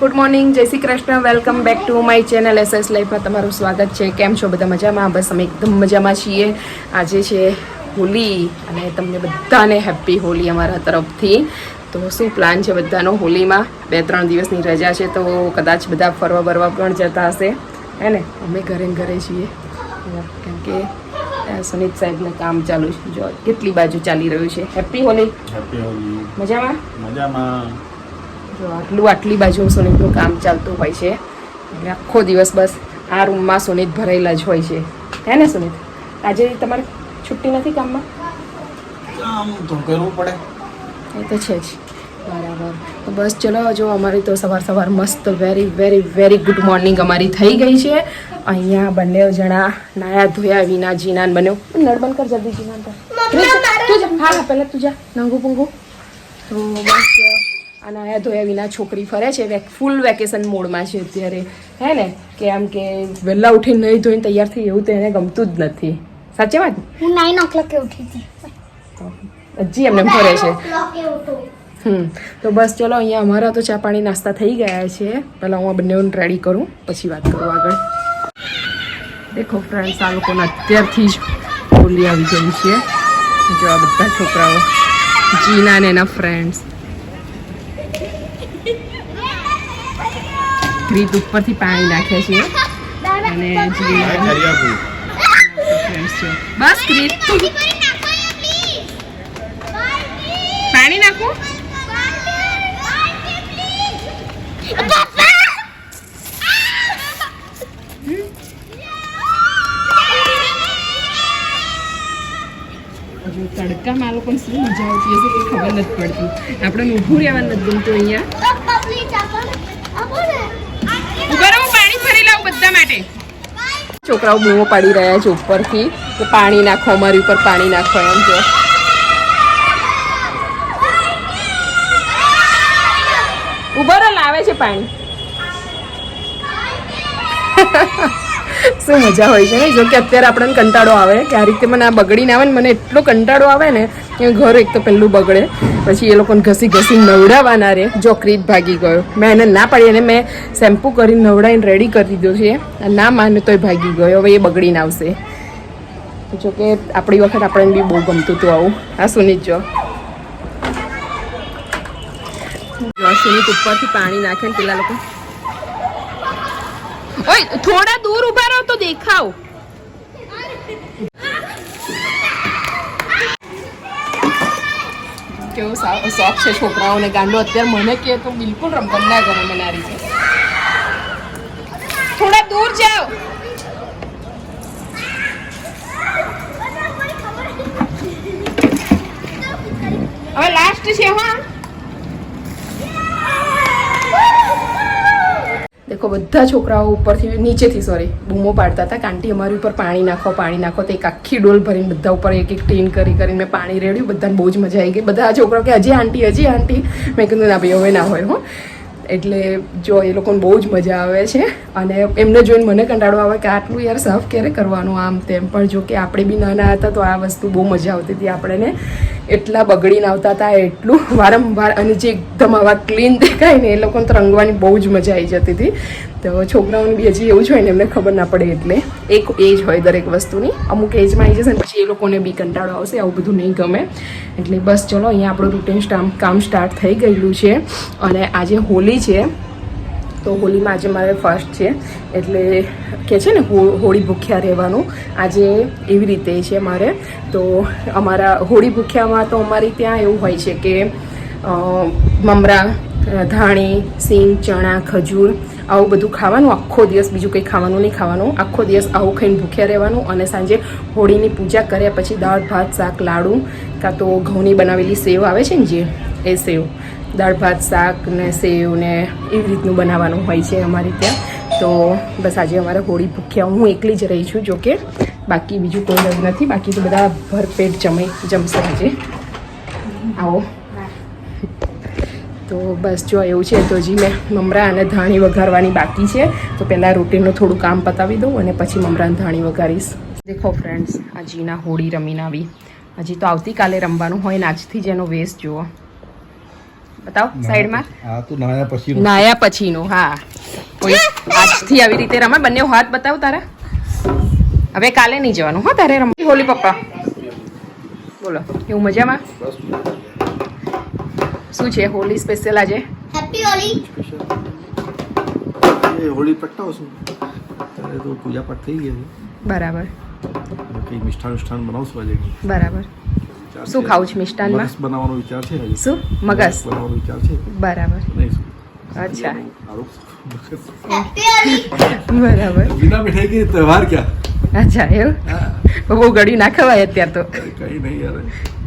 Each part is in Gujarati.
Good morning Jai Shri Krishna. Welcome back to my channel S S લાઈફમાં તમારું સ્વાગત છે. કેમ છો બધા મજામાં? બસ અમે એકદમ મજામાં છીએ. આજે છે હોલી અને તમને બધાને હેપી હોલી અમારા તરફથી. તો શું પ્લાન છે બધાનો હોલીમાં? બે ત્રણ દિવસની રજા છે તો કદાચ બધા ફરવા બરવા પણ જતા હશે. હે ને? અમે ઘરે ઘરે છીએ. કેમ કે સુનિત સુનીત સાહેબને કામ ચાલુ છે. જો કેટલી બાજુ ચાલી રહ્યું છે? હેપી હોલી? હેપી હોલી. મજામાં? મજામાં. જો આટલું આટલી બાજુ સુનીતનું કામ ચાલતું હોય છે. એટલે આખો દિવસ બસ આ રૂમમાં સુનીત ભરેલા જ હોય છે. હે ને સુનિત આજે તમારે છુટ્ટી નથી કામમાં? તો કરવું પડે. એ તો છે જ. બરાબર. તો બસ ચલો જો અમારી તો સવાર સવાર મસ્ત very very very good morning અમારી થઈ ગઈ છે. અહીંયા બંને જણા નાયા ધોયા વિના જીનાન બન્યો. નળ બંધ કર જલ્દી જીનાન પર. તું હા પહેલાં તું જા. નંગુ પુંગુ. તો બસ આ નાયા ધોયા વિના છોકરી ફરે છે ફૂલ વેકેશન મોડમાં છે અત્યારે. હે ને? કે આમ કે વહેલા ઉઠીને નહીં ધોઈને તૈયાર થઈ એવું તો એને ગમતું જ નથી. સાચી વાત? હું નાઇન ઓ ક્લોકે ઉઠી હતી. હજી એમને ફરે છે. હમ. તો બસ ચલો અહીંયા અમારા તો ચા પાણી નાસ્તા થઈ ગયા છે. પહેલાં હું આ બંનેઓને રેડી કરું પછી વાત કરું આગળ. દેખો ફ્રેન્ડ્સ આ લોકોને અત્યારથી જ બોલી આવી ગઈ છે. જો આ બધા છોકરાઓ જીના ને એના ફ્રેન્ડ્સ ક્રીત ઉપરથી પાણી નાખે છે. અને બસ પાણી નાખું તડકામાં આ લોકોને શું મજા આવતી હશે એ ખબર નથી પડતી. આપણે ઊભું રહેવાનું નથી ગમતું અહીંયા. છોકરાઓ બૂમો પાડી રહ્યા છે ઉપરથી. કે પાણી નાખો, અમારી ઉપર પાણી નાખો એમ જો. ઉભરો લાવે છે પાણી. શું મજા હોય છે ને? જો કે અત્યારે આપણને કંટાળો આવે, કે આ રીતે મને આ બગડીને આવે ને, મને એટલો કંટાળો આવે ને, કે ઘર એક તો પહેલું બગડે, પછી એ લોકોને ઘસી ઘસી નવડાવવાના રે. જો ક્રીત ભાગી ગયો. મેં એને ના પાડી અને મેં શેમ્પૂ કરીને નવડાવીને રેડી કરી દીધો છે. ના માને તોય ભાગી ગયો. હવે એ બગડીને આવશે. જો કે આપણી વખત આપણને બી બહુ ગમતું હતું આવું. આ સુનિત જો. સુનિત ઉપરથી પાણી નાખે ને પેલા લોકો. ઓય થોડા દૂર ઊભા રહો તો દેખાવ. કેવો શોખ છે છોકરાઓને ગાંડો. અત્યારે મને કે તો બિલકુલ રમકડ ના ગમે મને આ રીતે. થોડા દૂર જાઓ. હવે લાસ્ટ છે હા. દેખો, બધા છોકરાઓ ઉપરથી, નીચેથી સોરી બૂમો પાડતા હતા. કાંટી અમારી ઉપર પાણી નાખો પાણી નાખો. તો એક આખી ડોલ ભરીને બધા ઉપર એક એક ટીન કરી કરીને મેં પાણી રેડ્યું. બધાને બહુ જ મજા આવી ગઈ. બધા છોકરાઓ કે, હજી આંટી હજી આંટી. મેં કીધું, ના ભાઈ, હવે ના હોય, હો. એટલે જો એ લોકોને બહુ જ મજા આવે છે અને એમને જોઈને મને કંટાળો આવે કે આટલું યાર સાફ ક્યારે કરવાનું આમ તેમ. પણ જો કે આપણે બી નાના હતા તો આ વસ્તુ બહુ મજા આવતી હતી આપણને. એટલા બગડીને આવતા હતા, એટલું વારંવાર અને જે એકદમ આવા ક્લીન દેખાય ને એ લોકોને તો રંગવાની બહુ જ મજા આવી જતી હતી. તો છોકરાઓને બી હજી એવું જ હોય ને એમને ખબર ના પડે એટલે. એક એજ હોય દરેક વસ્તુની. અમુક એજમાં આવી જશે ને પછી એ લોકોને બી કંટાળો આવશે, આવું બધું નહીં ગમે. એટલે બસ ચલો, અહીંયા આપણું રૂટીન સ્ટામ કામ સ્ટાર્ટ થઈ ગયેલું છે. અને આજે હોલી છે, તો હોલીમાં આજે મારે ફર્સ્ટ છે. એટલે કે છે ને હોળી ભૂખ્યા રહેવાનું. આજે એવી રીતે છે મારે. તો અમારા હોળી ભૂખ્યામાં તો અમારી ત્યાં એવું હોય છે કે મમરા, ધાણી, સિંગ, ચણા, ખજૂર આવું બધું ખાવાનું, આખો દિવસ બીજું કંઈ ખાવાનું નહીં ખાવાનું. આખો દિવસ આવું ખાઈને ભૂખ્યા રહેવાનું અને સાંજે હોળીની પૂજા કર્યા પછી દાળ, ભાત, શાક, લાડુ કાં તો ઘઉંની બનાવેલી સેવ આવે છે ને જે, એ સેવ. દાળ, ભાત, શાક ને સેવ ને એવી રીતનું બનાવવાનું હોય છે અમારી ત્યાં. તો બસ આજે અમારે હોળી ભૂખ્યા, હું એકલી જ રહી છું જોકે બાકી બીજું કોઈ નથી, બાકી તો બધા ભરપેટ જમે જમશે આજે. આવો. તો બસ જો એવું છે તો હજી મેં મમરા અને ધાણી વઘારવાની બાકી છે. તો પહેલાં રૂટીનનું થોડું કામ પતાવી દઉં અને પછી મમરા અને ધાણી વઘારીશ. દેખો ફ્રેન્ડ્સ આ જીના હોળી રમીને આવી. હજી તો આવતીકાલે રમવાનું હોય ને આજથી જ એનો વેસ્ટ જુઓ. બતાવો સાઈડમાં? નાયા પછીનો. પછીનું હા. કોઈ આજથી આવી રીતે રમે બંને હાથ બતાવો તારા. હવે કાલે નહીં જવાનું હો તારે રમ હોલી પપ્પા. બોલો એવું મજામાં? શું છે હોળી સ્પેશિયલ આજે? હેપી હોલી એ હોળી પટ્ટાઓ છું ત્યારે તો પૂજા પાઠ થઈ ગઈ છે. બરાબર. કંઈ મિષ્ઠાન મિષ્ઠાન બનાવશું આજે. બરાબર. શું ખાવું છે મિષ્ટાનમાં મગસ બનાવવાનો વિચાર છે શું? મગસ બનાવવાનો વિચાર છે. બરાબર. અચ્છા. બરાબર. બિના મીઠાઈ કે તહેવાર ક્યાં? અચ્છા એવું? બહુ ગળ્યું ના ખવાય તો. કઈ નહીં યાર.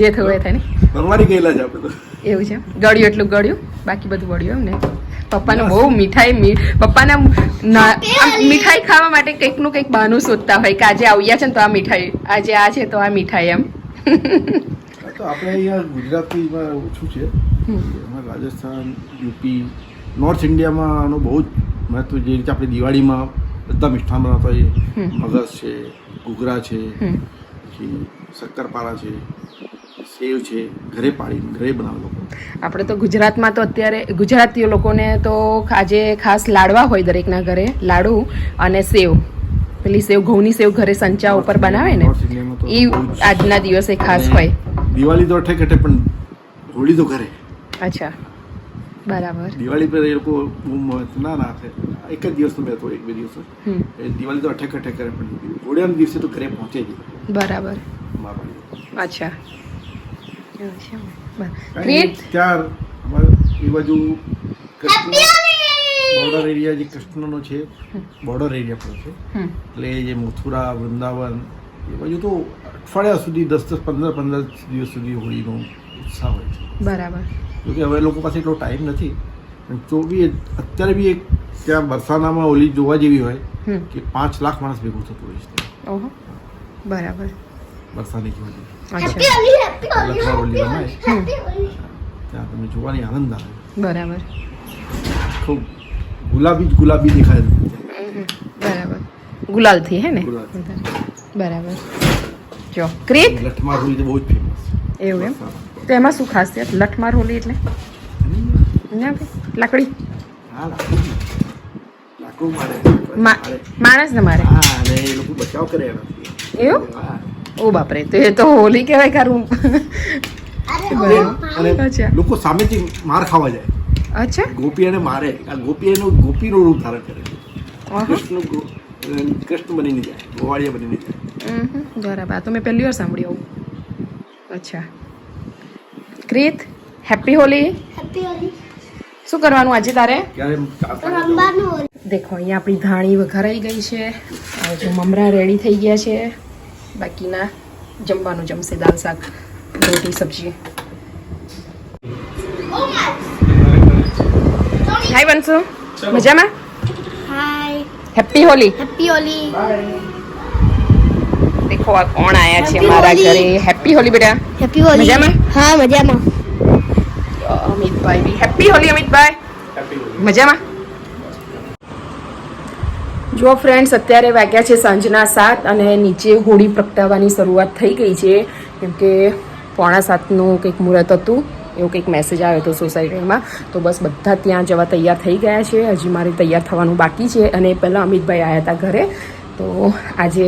જે થયું થાય ને. પરવારી ગયેલા છે આપણે તો? એવું છે. ગળ્યું એટલું ગળ્યું. બાકી બધું વળ્યું એમ ને પપ્પાને બહુ મીઠાઈ પપ્પાને પપ્પાના મીઠાઈ ખાવા માટે કંઈકનું કંઈક બહાનું શોધતા હોય કે આજે આવ્યા છે ને તો આ મીઠાઈ. આજે આ છે તો આ મીઠાઈ એમ. તો આપણે અહીંયા ગુજરાતીમાં ઓછું છે. એમાં રાજસ્થાન યુપી નોર્થ ઇન્ડિયામાં આનું બહુ જ મહત્વ જે રીતે આપણે દિવાળીમાં બધા મિષ્ઠાન બનાવતા હોઈએ મગસ છે ઘૂઘરા છે પછી શક્કરપારા છે. સેવ છે ઘરે પાડીને ઘરે બનાવે લોકો. આપણે તો ગુજરાતમાં તો અત્યારે ગુજરાતીઓ લોકોને તો આજે ખાસ લાડવા હોય દરેકના ઘરે લાડુ અને સેવ. પેલી સેવ ઘઉંની સેવ ઘરે સંચા ઉપર બનાવે ને એ આજના દિવસે ખાસ હોય. દિવાળી તો અઠે કઠે પણ હોળી તો ઘરે. અચ્છા બરાબર. દિવાળી પર એ લોકો બહુ ના ના એક જ દિવસનો મેં એક બે દિવસ. દિવાળી તો અઠે કઠે કરે પણ હોળીના દિવસે તો ઘરે પહોંચે જ. બરાબર. અચ્છા. એવું છે? અમારે એ બાજુ બોર્ડર એરિયા જે કૃષ્ણનો છે બોર્ડર એરિયા પણ છે. એટલે જે મથુરા વૃંદાવન એ બાજુ તો અઠવાડિયા સુધી દસ દસ પંદર પંદર દિવસ સુધી હોળીનો ઉત્સાહ હોય છે. બરાબર. જોકે હવે લોકો પાસે એટલો ટાઈમ નથી. પણ તો બી અત્યારે બી એક ત્યાં બરસાનામાં હોળી જોવા જેવી હોય કે પાંચ લાખ માણસ ભેગું થતું હોય છે. બરાબર. બરસાની હોળી હોલી હોલી હોલી રમાય. હોલી હોલી ત્યાં જોવાની આનંદ આવે. બરાબર. ખૂબ ગુલાબી જ ગુલાબી દેખાય બરાબર. ગુલાલથી હે ને. બરાબર. જો ક્રિએટ લઠમાર તો બહુ જ ફેમસ એવું એમ? તો એમાં શું ખાસિયત? લઠમાર હોલી એટલે? લાકડી. હા લાકડું લાકડું મારે. મા- મારે. હા અને એ લોકો બચાવ કરે એવું? હા. ઓ બાપરે તો એ તો હોલી કહેવાય ખરું. અને. લોકો સામેથી માર ખાવા જાય. અચ્છા? ગોપી એને મારે. આ ગોપી એનું ગોપીનું રૂપ ધારણ કરે કૃષ્ણ કૃષ્ણ બનીને જાય ગોવાળિયા બનીને જાય. બરાબર. આ તો મેં પહેલી વાર સાંભળ્યું આવું. અચ્છા. ક્રિત હેપી હોલી. હેપી હોલી. શું કરવાનું આજે તારે? દેખો અહીંયા આપણી ધાણી વઘારાઈ ગઈ છે. જો મમરા રેડી થઈ ગયા છે. બાકીના જમવાનું જમશે દાલ શાક રોટી સબ્જી. હાય વંશુ મજામાં? Hi happy Holi happy Holi દેખો આ કોણ આયા છે મારા ઘરે. હેપી હોલી બેટા. હેપી હોલી મજામાં? હા મજામાં. અમિતભાઈ બી. હેપી હોલી અમિતભાઈ. મજામાં? જો ફ્રેન્ડ્સ અત્યારે વાગ્યા છે સાંજના સાત અને નીચે હોળી પ્રગટાવવાની શરૂઆત થઈ ગઈ છે. કેમ કે પોણા સાતનું કંઈક મુહૂર્ત હતું, એવો કંઈક મેસેજ આવ્યો હતો સોસાયટીમાં તો બસ બધા ત્યાં જવા તૈયાર થઈ ગયા છે. હજી મારે તૈયાર થવાનું બાકી છે અને પહેલાં અમિતભાઈ આવ્યા હતા ઘરે. તો આજે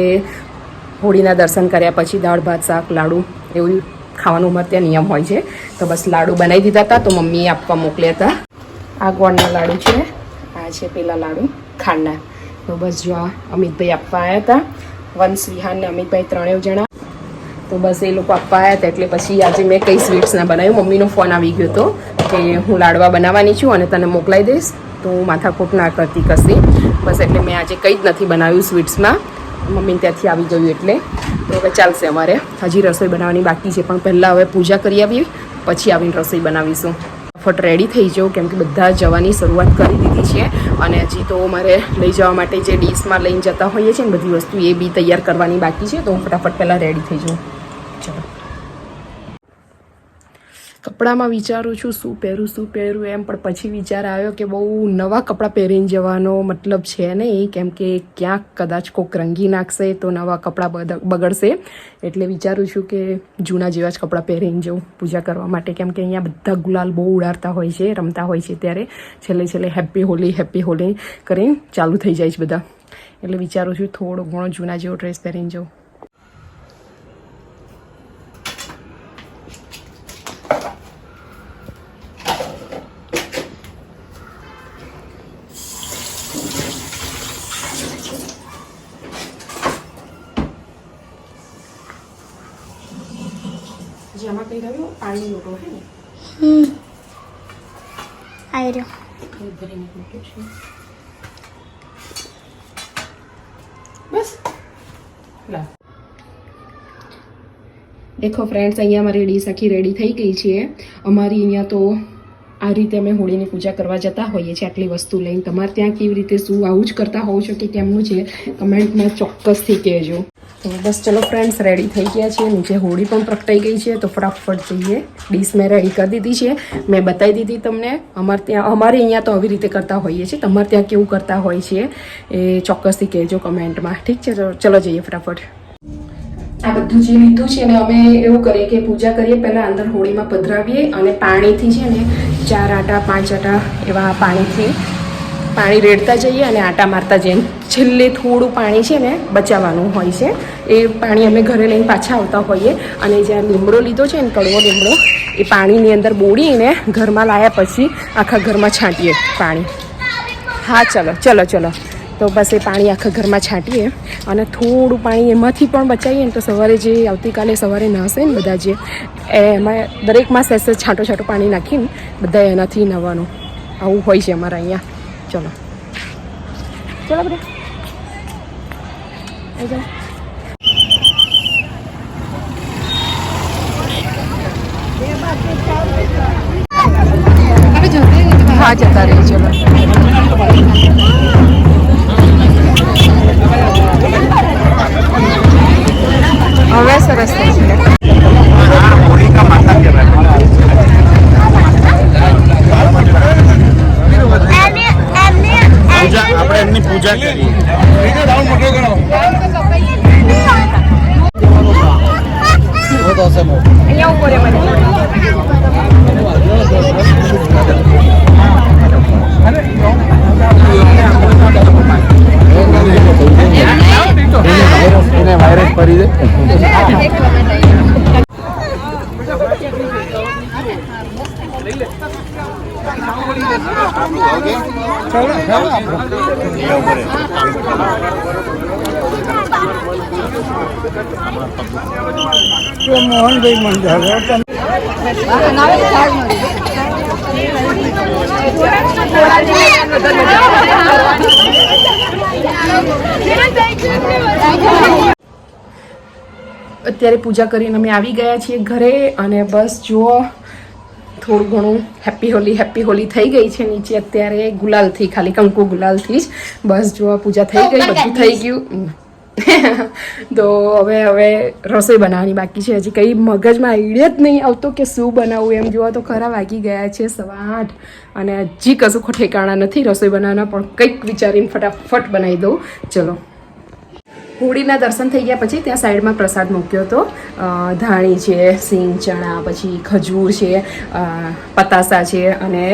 હોળીના દર્શન કર્યા પછી દાળ, ભાત, શાક, લાડુ એવું ખાવાનું અમારે ત્યાં નિયમ હોય છે. તો બસ લાડુ બનાવી દીધા હતા, તો મમ્મીએ આપવા મોકલ્યા હતા. આ ગોળના લાડુ છે. આ છે પેલા લાડુ ખાંડના. તો બસ જો આ અમિતભાઈ આપવા આવ્યા હતા. વંશ વિહાન ને અમિતભાઈ ત્રણેય જણા. તો બસ એ લોકો આપવા આવ્યા હતા એટલે પછી આજે મેં કઈ સ્વીટ્સના બનાવ્યું. મમ્મીનો ફોન આવી ગયો હતો કે હું લાડવા બનાવવાની છું અને તને મોકલાઈ દઈશ. તો હું માથાકૂટ ના કરતી કશી. બસ એટલે મેં આજે કંઈ જ નથી બનાવ્યું સ્વીટ્સમાં મમ્મી ત્યાંથી આવી ગયું એટલે. તો હવે ચાલશે અમારે. હજી રસોઈ બનાવવાની બાકી છે, પણ પહેલાં હવે પૂજા કરી આવીએ. પછી આવીને રસોઈ બનાવીશું. ફટ રેડી થઈ જાઉં, કેમ કે બધા જવાની શરૂઆત કરી દીધી છે. અને હજી તો મારે લઈ જવા માટે જે ડીશમાં લઈને જતા હોઈએ છીએ ને બધી વસ્તુ એ બી તૈયાર કરવાની બાકી છે, તો હું ફટાફટ પહેલાં રેડી થઈ જાઉં. ચલો. કપડામાં વિચારું છું, શું પહેરું શું પહેરું એમ. પણ પછી વિચાર આવ્યો કે બહુ નવા કપડાં પહેરીને જવાનો મતલબ છે નહીં. કેમ કે ક્યાંક કદાચ કોક રંગી નાખશે તો નવા કપડાં બગડશે. એટલે વિચારું છું કે જૂના જેવા જ કપડાં પહેરીને જઉં પૂજા કરવા માટે. કેમ કે અહીંયા બધા ગુલાલ બહુ ઉડાડતા હોય છે, રમતા હોય છે ત્યારે. છેલ્લે છેલ્લે હેપી હોલી હેપી હોલી કરીને ચાલુ થઈ જાય છે બધા. એટલે વિચારું છું થોડો ઘણો જૂના જેવો ડ્રેસ પહેરીને જઉં. કંઈ રહ્યું પાણી લોટો હે ને હમ આવી રહ્યો ભરીને મૂક્યું છે બસ લા દેખો ફ્રેન્ડ્સ અહીંયા અમારી ડીશ આખી રેડી થઈ ગઈ છે અમારી અહીંયા તો આ રીતે અમે હોળીની પૂજા કરવા જતા હોઈએ છીએ આટલી વસ્તુ લઈને. તમારે ત્યાં કેવી રીતે શું આવું જ કરતા હોવ છો કે કેમનું છે? કમેન્ટમાં ચોક્કસથી કહેજો. તો બસ ચલો ફ્રેન્ડ્સ રેડી થઈ ગયા છે નીચે હોળી પણ પ્રગટાઈ ગઈ છે, તો ફટાફટ જઈએ. ડીશ મેં રેડી કરી દીધી છે. મેં બતાવી દીધી તમને. અમારે ત્યાં અમારે અહીંયા તો આવી રીતે કરતા હોઈએ છીએ. તમારે ત્યાં કેવું કરતા હોય છે એ ચોક્કસથી કહેજો કમેન્ટમાં. ઠીક છે ચલો જઈએ ફટાફટ. આ બધું જે લીધું છે ને, અમે એવું કરીએ કે પૂજા કરીએ. પહેલાં અંદર હોળીમાં પધરાવીએ અને પાણીથી છે ને, ચાર આટા, પાંચ આટા એવા પાણીથી પાણી રેડતા જઈએ અને આટા મારતા જઈએ. છેલ્લે થોડું પાણી છે ને બચાવવાનું હોય છે. એ પાણી અમે ઘરે લઈને પાછા આવતા હોઈએ અને જ્યાં લીમડો લીધો છે ને કડવો લીમડો, એ પાણીની અંદર બોળીને ઘરમાં લાવ્યા પછી આખા ઘરમાં છાંટીએ પાણી. હા, ચલો ચલો ચલો. તો બસ એ પાણી આખા ઘરમાં છાંટીએ અને થોડું પાણી એમાંથી પણ બચાવીએ ને તો સવારે જે આવતીકાલે સવારે નહશે ને બધા જે એમાં દરેકમાં સેસ છાંટો છાંટો પાણી નાખીને બધા એનાથી નવાનું આવું હોય છે અમારા અહીંયા. ચલો. ચલો બધા. હા જતા રહી ચલો. અત્યારે પૂજા કરીને અમે આવી ગયા છીએ ઘરે અને બસ જુઓ, થોડું ઘણું હેપી હોલી હેપી હોલી થઈ ગઈ છે નીચે અત્યારે ગુલાલથી, ખાલી કંકુ ગુલાલથી જ. બસ જુઓ, પૂજા થઈ ગઈ, બધું થઈ ગયું. તો હવે હવે રસોઈ બનાવવાની બાકી છે. હજી કંઈ મગજમાં આઈડિયા જ નહીં આવતો કે શું બનાવવું એમ. જોવા તો ખરા વાગી ગયા છે સવા આઠ અને હજી કશું ઠેકાણા નથી રસોઈ બનાવવાના, પણ કંઈક વિચારીને ફટાફટ બનાવી દઉં. ચલો. હોળીના દર્શન થઈ ગયા પછી ત્યાં સાઈડમાં પ્રસાદ મૂક્યો હતો. ધાણી છે, સિંગ, ચણા, પછી ખજૂર છે પતાસા છે અને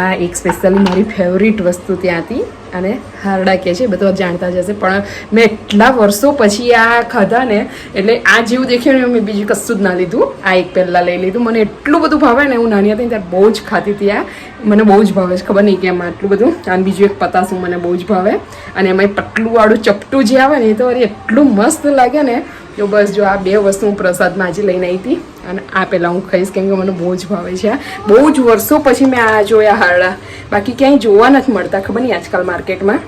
આ એક સ્પેશિયલી મારી ફેવરિટ વસ્તુ ત્યાંથી અને હારડા કે છે બધા જાણતા જ હશે. પણ મેં એટલા વર્ષો પછી આ ખાધા ને એટલે આ જેવું દેખ્યું ને, મેં બીજું કશું જ ના લીધું. આ એક પહેલાં લઈ લીધું. મને એટલું બધું ભાવે ને, હું નાની હતી ત્યારે બહુ જ ખાતી હતી આ. મને બહુ જ ભાવે છે, ખબર નહીં કેમ આટલું બધું. અને બીજું એક પતાસું મને બહુ જ ભાવે. અને એમાં પટલુંવાળું ચપટું જે આવે ને, એ તો અરે એટલું મસ્ત લાગે ને. તો બસ જો આ બે વસ્તુ હું પ્રસાદમાં આજે લઈને આવી હતી. અને આ પહેલાં હું ખાઈશ કેમ કે મને બહુ જ ભાવે છે બહુ જ વર્ષો પછી મેં આ જોયા હારડા બાકી ક્યાંય જોવા નથી મળતા, ખબર નહીં આજકાલ માર્કેટમાં.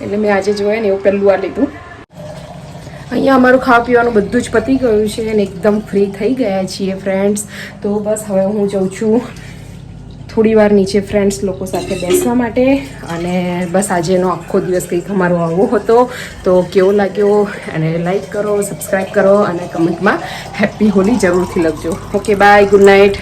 એટલે મેં આજે જોયા ને એવું પહેલું આ લીધું. અહીંયા અમારું ખાવા પીવાનું બધું જ પતી ગયું છે અને એકદમ ફ્રી થઈ ગયા છીએ ફ્રેન્ડ્સ તો બસ હવે હું જઉં છું. થોડી વાર નીચે ફ્રેન્ડ્સ લોકો સાથે બેસવા માટે અને બસ આજેનો આખો દિવસ કંઈક અમારો આવો હતો. તો કેવો લાગ્યો અને લાઈક કરો સબસ્ક્રાઈબ કરો અને કમેન્ટમાં હેપી હોલી જરૂરથી લખજો. Okay bye good night